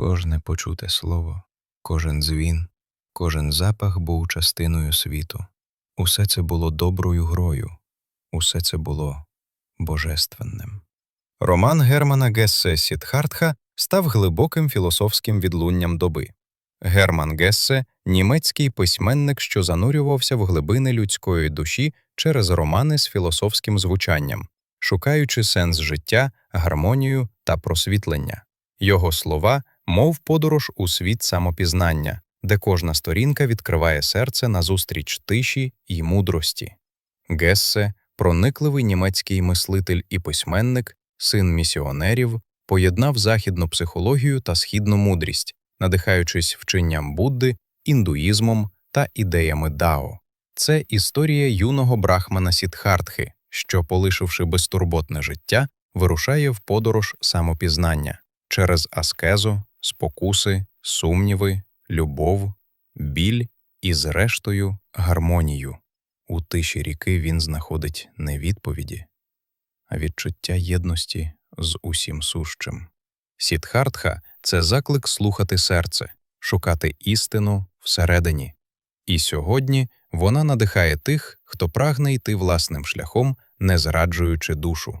Кожне почуте слово, кожен дзвін, кожен запах був частиною світу. Усе це було доброю грою, усе це було божественним. Роман Германа Гессе Сідхартха став глибоким філософським відлунням доби. Герман Гессе – німецький письменник, що занурювався в глибини людської душі через романи з філософським звучанням, шукаючи сенс життя, гармонію та просвітлення. Його слова, мов подорож у світ самопізнання, де кожна сторінка відкриває серце назустріч тиші й мудрості. Гессе – проникливий німецький мислитель і письменник, син місіонерів, поєднав західну психологію та східну мудрість, надихаючись вченням Будди, індуїзмом та ідеями Дао. Це історія юного брахмана Сідхартхи, що, полишивши безтурботне життя, вирушає в подорож самопізнання через аскезу, спокуси, сумніви, любов, біль і, зрештою, гармонію. У тиші ріки він знаходить не відповіді, а відчуття єдності з усім сущим. Сідхартха – це заклик слухати серце, шукати істину всередині. І сьогодні вона надихає тих, хто прагне йти власним шляхом, не зраджуючи душу.